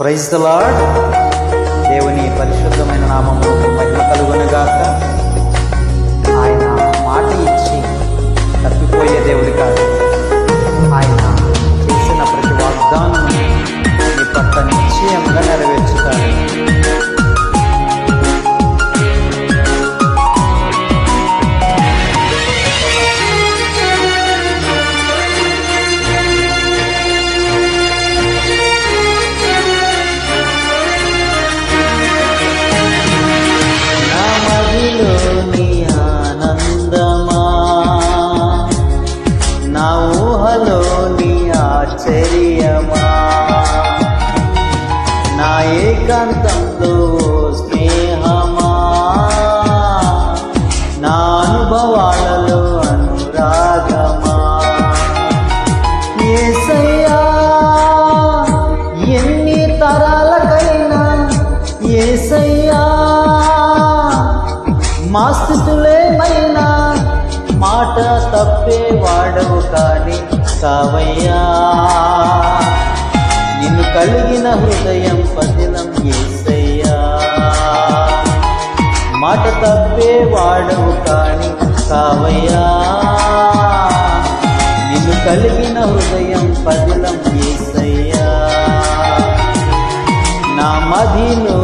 Praise the lord దేవుని పరిశుద్ధమైన నామము మహిమ కలుగునగాక. ఆయన మాట ఇచ్చి తప్పిపోయే దేవుడు కాదు. ఏసయ్యా మా స్థితులేమైనా మాట తప్పే వాడవు కాని కావయ్యా. నిన్ను కలిగిన హృదయం పదిలం ఏసయ్యా. మాట తప్పే వాడవు కాని కావయ్యా. నిన్ను కలిగిన హృదయం పదిలం ఏసయ్యా. నా మదిలో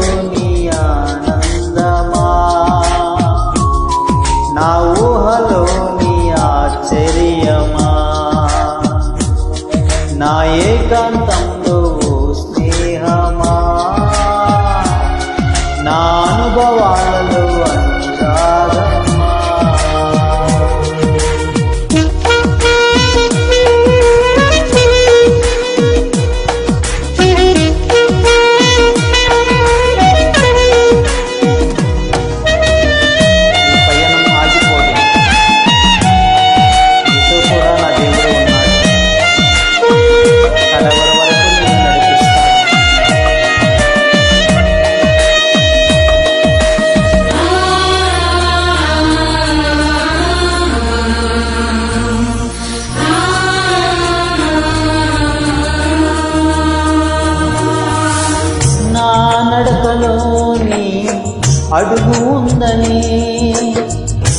అడుగు ఉందని.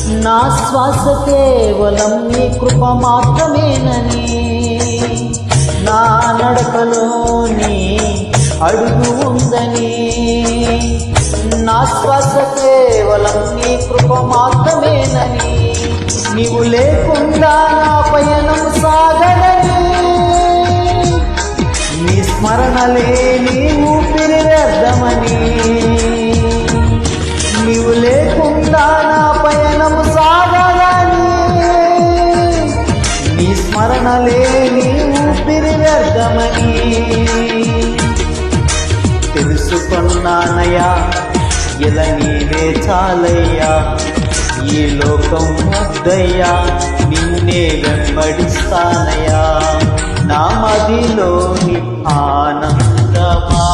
నా శ్వాస కేవలం నీ కృప మాత్రమేనని. నా నడకలోని అడుగు ఉందని. నా శ్వాస కేవలం నీ కృప మాత్రమేనని. నీవు లేకుండా నా పయనం స్మరణ ఊపిరి వ్యర్థమని. తెలుసుకున్నానయ్యా ఇలా నీవే చాలయ్యా. ఈ లోకం వద్దయ్యా నిన్నే వెంబడిస్తానయ్యా. నా మదిలోని ఆనందమా.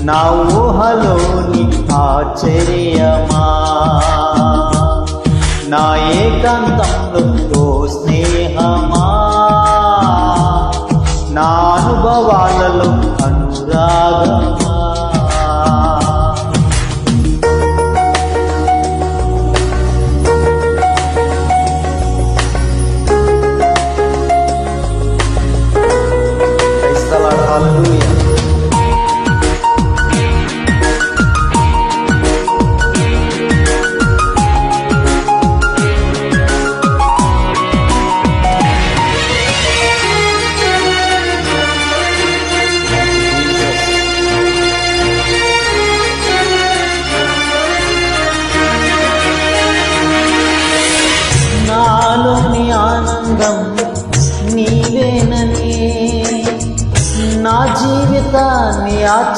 నా ఊహలోని ఆశ్చర్యమా. నా ఏకాంతంలో స్నేహమా నా అనుభవాలలో అనురాగమా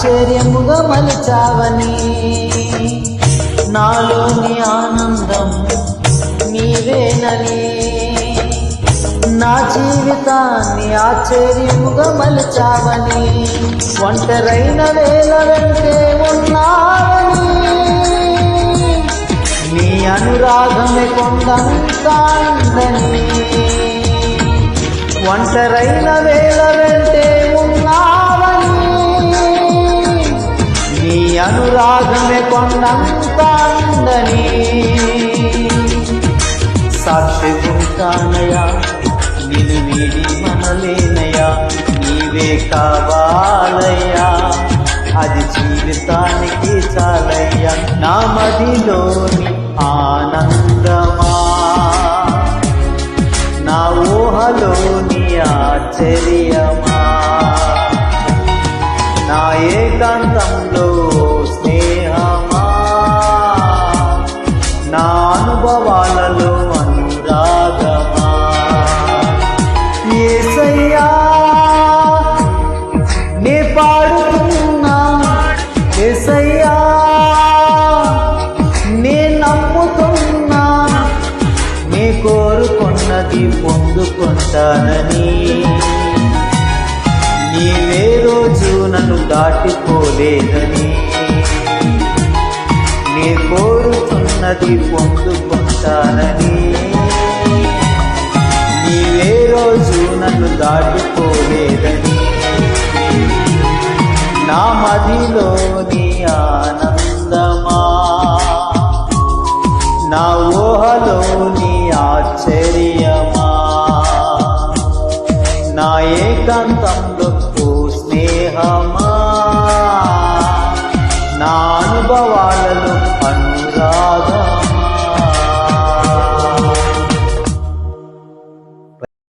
ఆశ్చర్యముగా మలిచావని నాలోని ఆనందం నీవేనని. నా జీవితాన్ని ఆశ్చర్యముగా మలిచావని ఒంటరైన వేల వెంటే ఉన్నావని. నీ అనురాగమే కొండంతా కొండంతాందని ఒంటరైన వేల తననంత అందని. సాక్షి ఉంటానయా? నిన్ను వీడి మనలేనయా? నీవే కావాలయ్యా. అది జీవితానికి చాలయ్యా. నా మదిలోని ఆనందమా? నా ఊహలోని ఆశ్చర్యమా? నమ్ముతున్నా నీ కోరుకున్నది పొందుకుంటానని. నీవే రోజు నన్ను దాటిపోలేదని. నీ కోరుకున్నది పొందుకుంటానని. నీవే రోజు నన్ను దాటిపోలేదని. నా మదిలోని ఆనంద నా ఏకాంతంలో ఓ స్నేహమా